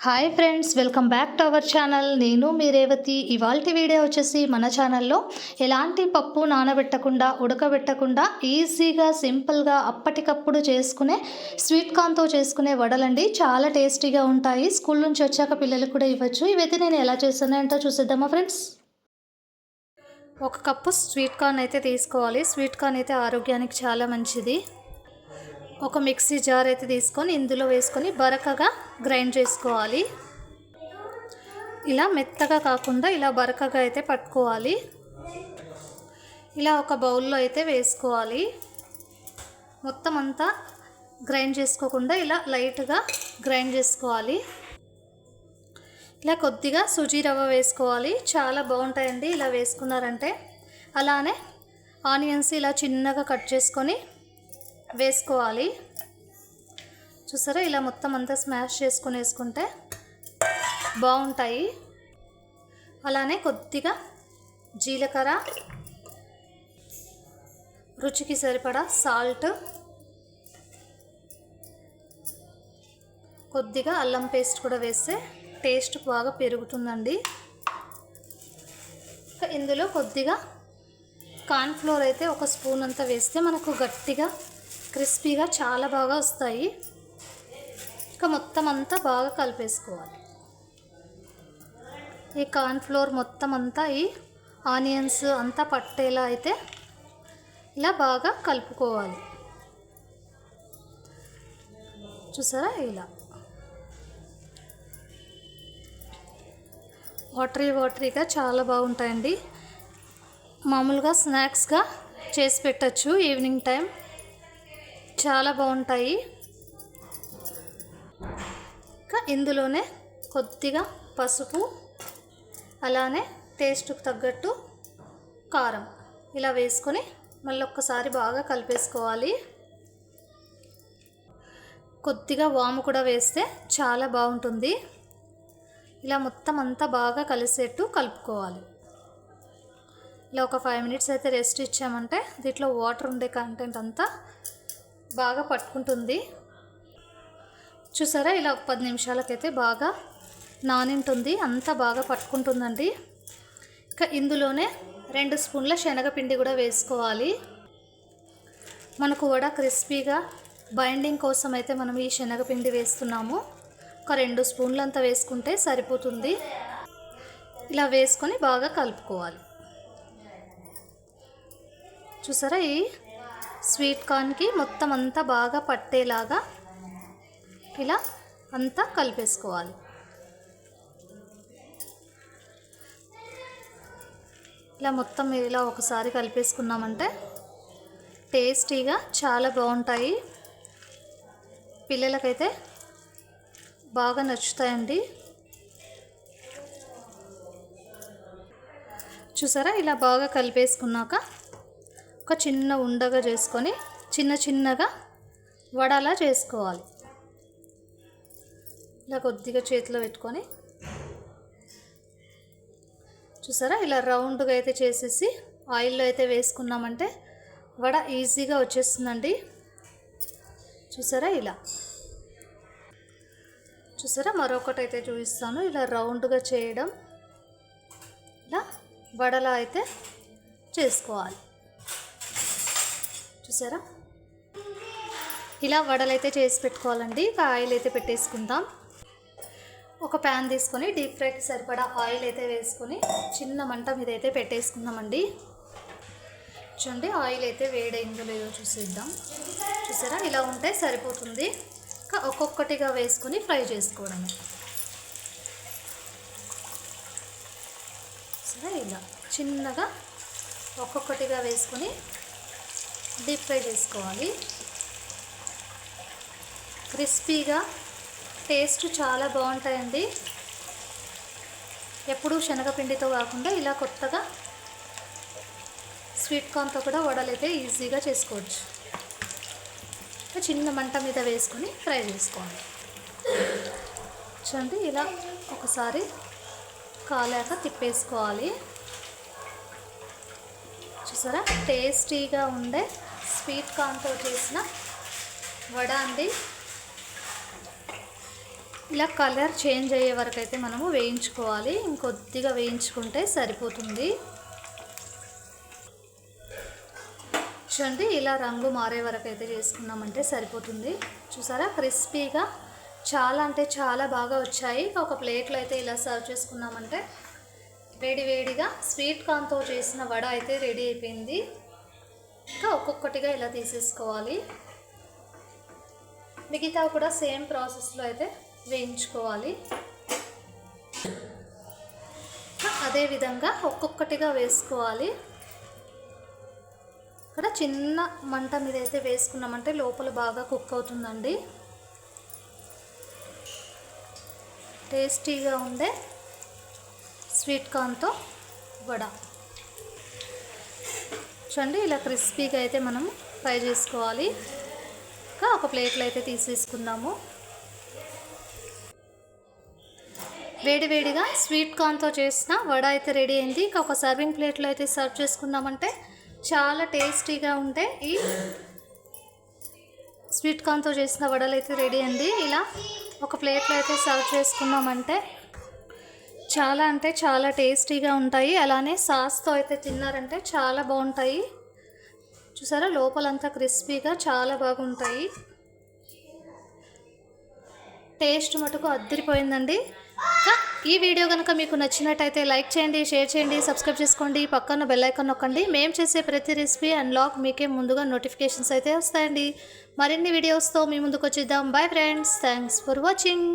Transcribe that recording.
Hi friends welcome back to our channel నేను మీ రేవతి. ఇవాల్టి వీడియో వచ్చేసి మన ఛానల్లో ఎలాంటి పప్పు నానబెట్టకుండా ఉడకబెట్టకుండా ఈజీగా సింపుల్గా అప్పటికప్పుడు చేసుకునే స్వీట్ కార్న్తో చేసుకునే వడలండి. చాలా టేస్టీగా ఉంటాయి. స్కూల్ నుంచి వచ్చాక పిల్లలకు కూడా ఇవ్వచ్చు. ఇవైతే నేను ఎలా చేస్తాను ఏంటో చూసేద్దామా ఫ్రెండ్స్ ఒక కప్పు స్వీట్ కార్న్ అయితే తీసుకోవాలి. స్వీట్ కార్న్ అయితే ఆరోగ్యానికి చాలా మంచిది. ఒక మిక్సీ జార్ అయితే తీసుకొని ఇందులో వేసుకొని బరకగా గ్రైండ్ చేసుకోవాలి. ఇలా మెత్తగా కాకుండా ఇలా బరకగా అయితే పట్టుకోవాలి. ఇలా ఒక బౌల్లో అయితే వేసుకోవాలి. మొత్తం అంతా గ్రైండ్ చేసుకోకుండా ఇలా లైట్గా గ్రైండ్ చేసుకోవాలి. ఇలా కొద్దిగా సుజీ రవ్వ వేసుకోవాలి. చాలా బాగుంటాయండి ఇలా వేసుకున్నారంటే. అలానే ఆనియన్స్ ఇలా చిన్నగా కట్ చేసుకొని వేసుకోవాలి. చూసారా? ఇలా మొత్తం అంతా స్మాష్ చేసుకొని వేసుకుంటే బాగుంటాయి. అలానే కొద్దిగా జీలకర్ర రుచికి సరిపడా సాల్ట్ కొద్దిగా అల్లం పేస్ట్ కూడా వేస్తే టేస్ట్ బాగా పెరుగుతుందండి. ఇందులో కొద్దిగా కార్న్ఫ్లోర్ అయితే ఒక స్పూన్ అంతా వేస్తే మనకు గట్టిగా క్రిస్పీగా చాలా బాగా వస్తాయి. ఇంకా మొత్తం అంతా బాగా కలిపేసుకోవాలి. ఈ కార్న్ఫ్లోర్ మొత్తం అంతా ఈ ఆనియన్స్ అంతా పట్టేలా అయితే ఇలా బాగా కలుపుకోవాలి. చూసారా ఇలా. వాటరీ వాటరీగా చాలా బాగుంటాయండి. మామూలుగా స్నాక్స్గా చేసి పెట్టచ్చు ఈవినింగ్ టైం. చాలా బాగుంటాయి. ఇంకా ఇందులోనే కొద్దిగా పసుపు అలానే టేస్ట్కి తగ్గట్టు కారం. ఇలా వేసుకొని మళ్ళీ ఒక్కసారి బాగా కలిపేసుకోవాలి. కొద్దిగా వాము కూడా వేస్తే చాలా బాగుంటుంది. ఇలా మొత్తం అంతా బాగా కలిసేట్టు కలుపుకోవాలి. ఇలా ఒక ఫైవ్ మినిట్స్ అయితే రెస్ట్ ఇచ్చామంటే దీంట్లో వాటర్ ఉండే కంటెంట్ అంతా బాగా పట్టుకుంటుంది. చూసారా? ఇలా పది నిమిషాలకైతే బాగా నానింటుంది. అంతా బాగా పట్టుకుంటుందండి. ఇంకా ఇందులోనే రెండు స్పూన్ల శనగపిండి కూడా వేసుకోవాలి. మనకు వడ క్రిస్పీగా బైండింగ్ కోసం అయితే మనం ఈ శనగపిండి వేస్తున్నాము. ఒక రెండు స్పూన్లంతా వేసుకుంటే సరిపోతుంది. ఇలా వేసుకొని బాగా కలుపుకోవాలి. చూసారా? ఈ స్వీట్ కార్న్కి మొత్తం అంతా బాగా పట్టేలాగా ఇలా అంతా కలిపేసుకోవాలి. ఇలా మొత్తం ఇలా ఒకసారి కలిపేసుకున్నామంటే టేస్టీగా చాలా బాగుంటాయి. పిల్లలకైతే బాగా నచ్చుతాయండి. చూసారా? ఇలా బాగా కలిపేసుకున్నాక ఒక చిన్న ఉండగా చేసుకొని చిన్న చిన్నగా వడలా చేసుకోవాలి. ఇలా కొద్దిగా చేతిలో పెట్టుకొని చూసారా? ఇలా రౌండ్గా అయితే చేసేసి ఆయిల్లో అయితే వేసుకున్నామంటే వడ ఈజీగా వచ్చేస్తుందండి. చూసారా ఇలా? చూసారా? మరొకటి అయితే చూపిస్తాను. ఇలా రౌండ్గా చేయడం ఇలా వడలా అయితే చేసుకోవాలి. చూసారా? ఇలా వడలైతే చేసి పెట్టుకోవాలండి. ఇక ఆయిల్ అయితే పెట్టేసుకుందాం. ఒక ప్యాన్ తీసుకొని డీప్ ఫ్రైకి సరిపడా ఆయిల్ అయితే వేసుకొని చిన్న మంట మీద అయితే పెట్టేసుకుందామండి. చూడండి ఆయిల్ అయితే వేడైందో లేదో చూసేద్దాం. చూసారా? ఇలా ఉంటే సరిపోతుంది. ఇంకా ఒక్కొక్కటిగా వేసుకొని ఫ్రై చేసుకోవడమే. సరే ఇలా చిన్నగా ఒక్కొక్కటిగా వేసుకొని డీప్ ఫ్రై చేసుకోవాలి. క్రిస్పీగా టేస్ట్ చాలా బాగుంటాయండి. ఎప్పుడూ శనగపిండితో కాకుండా ఇలా కొత్తగా స్వీట్ కార్న్తో కూడా వడలైతే ఈజీగా చేసుకోవచ్చు. చిన్న మంట మీద వేసుకొని ఫ్రై చేసుకోవాలి. చూడండి ఇలా ఒకసారి కాలాక తిప్పేసుకోవాలి. చూసారా? టేస్టీగా ఉండే స్వీట్ కార్న్తో చేసిన వడ అండి. ఇలా కలర్ చేంజ్ అయ్యే వరకు అయితే మనము వేయించుకోవాలి. ఇంకొద్దిగా వేయించుకుంటే సరిపోతుంది. చూడండి ఇలా రంగు మారే వరకు అయితే చేసుకున్నామంటే సరిపోతుంది. చూసారా? క్రిస్పీగా చాలా అంటే చాలా బాగా వచ్చాయి. ఒక ప్లేట్లో అయితే ఇలా సర్వ్ చేసుకున్నామంటే వేడి వేడిగా స్వీట్ కార్న్తో చేసిన వడ అయితే రెడీ అయిపోయింది. ఇంకా ఒక్కొక్కటిగా ఇలా తీసేసుకోవాలి. మిగతా కూడా సేమ్ ప్రాసెస్లో అయితే వేయించుకోవాలి. అదే విధంగా ఒక్కొక్కటిగా వేసుకోవాలి. ఇక్కడ చిన్న మంట మీద అయితే వేసుకున్నామంటే లోపల బాగా కుక్ అవుతుందండి. టేస్టీగా ఉండే స్వీట్ కార్న్తో వడ. చూడండి ఇలా క్రిస్పీగా అయితే మనం ఫ్రై చేసుకోవాలి. ఇంకా ఒక ప్లేట్లో అయితే తీసేసుకుందాము. వేడివేడిగా స్వీట్ కార్న్తో చేసిన వడ అయితే రెడీ అయింది. ఇంకా ఒక సర్వింగ్ ప్లేట్లో అయితే సర్వ్ చేసుకుందామంటే చాలా టేస్టీగా ఉంటే ఈ స్వీట్ కార్న్తో చేసిన వడలు అయితే రెడీ అయింది. ఇలా ఒక ప్లేట్లో అయితే సర్వ్ చేసుకున్నామంటే చాలా అంటే చాలా టేస్టీగా ఉంటాయి. అలానే సాస్తో అయితే తిన్నారంటే చాలా బాగుంటాయి. చూసారా? లోపలంతా క్రిస్పీగా చాలా బాగుంటాయి. టేస్ట్ మటుకు అద్దరిపోయిందండి. ఈ వీడియో కనుక మీకు నచ్చినట్టయితే లైక్ చేయండి షేర్ చేయండి సబ్స్క్రైబ్ చేసుకోండి పక్కన బెల్ ఐకాన్ నొక్కండి. మేము చేసే ప్రతి రెసిపీ అండ్ లాక్ మీకే ముందుగా నోటిఫికేషన్స్ అయితే వస్తాయండి. మరిన్ని వీడియోస్తో మీ ముందుకు వచ్చేద్దాం bye friends. Thanks for watching.